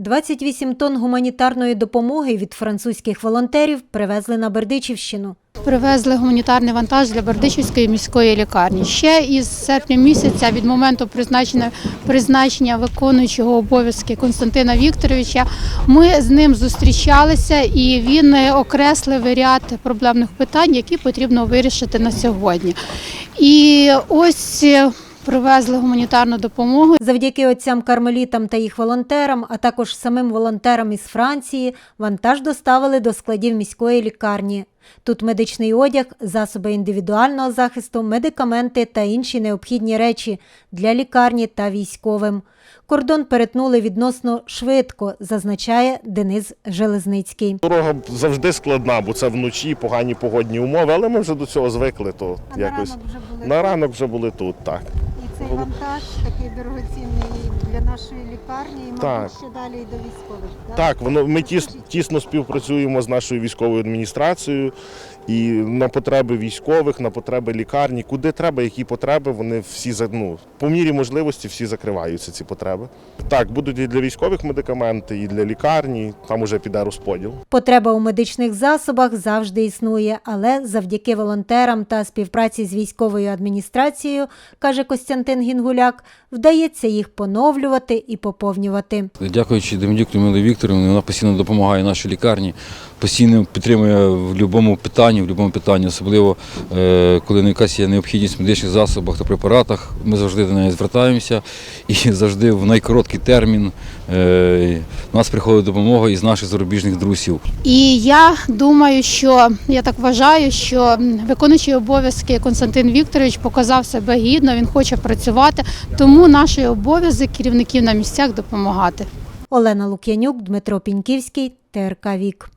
28 тонн гуманітарної допомоги від французьких волонтерів привезли на Бердичівщину. Привезли гуманітарний вантаж для Бердичівської міської лікарні. Ще із серпня місяця від моменту призначення, призначення виконуючого обов'язки Константина Вікторовича ми з ним зустрічалися і він окреслив ряд проблемних питань, які потрібно вирішити на сьогодні. І ось привезли гуманітарну допомогу. Завдяки отцям кармелітам та їх волонтерам, а також самим волонтерам із Франції, вантаж доставили до складів міської лікарні. Тут медичний одяг, засоби індивідуального захисту, медикаменти та інші необхідні речі для лікарні та військовим. Кордон перетнули відносно швидко, зазначає Денис Железницький. Дорога завжди складна, бо це вночі погані погодні умови, але ми вже до цього звикли. То А якось на ранок вже були на ранок вже були тут. Так вантаж такий дорогоцінний для нашої лікарні, і Так. мабуть, ще далі і до військових. так, воно ми тіс, тісно співпрацюємо з нашою військовою адміністрацією і на потреби військових, на потреби лікарні, куди треба, які потреби, вони всі за- ну, по мірі можливості всі закриваються ці потреби. Так, будуть і для військових медикаменти, і для лікарні. Там уже піде розподіл. Потреба у медичних засобах завжди існує, але завдяки волонтерам та співпраці з військовою адміністрацією, каже Костянтин Гінгуляк, вдається їх поновлювати і поповнювати. Дякуючи Демидюк Людмилі Вікторівні, вона постійно допомагає нашій лікарні, постійно підтримує в будь-якому питанні, в будь-якому питанні, особливо е, коли якась є необхідність в медичних засобах та препаратах. Ми завжди до неї звертаємося і завжди в найкороткий термін е, нас приходить допомога із наших зарубіжних друзів. І я думаю, що я так вважаю, що виконуючий обов'язки Константин Вікторович показав себе гідно, він хоче працювати. Тому наш обов'язок керівників на місцях допомагати. Олена Лук'янюк, Дмитро Піньківський, ТРК Вік.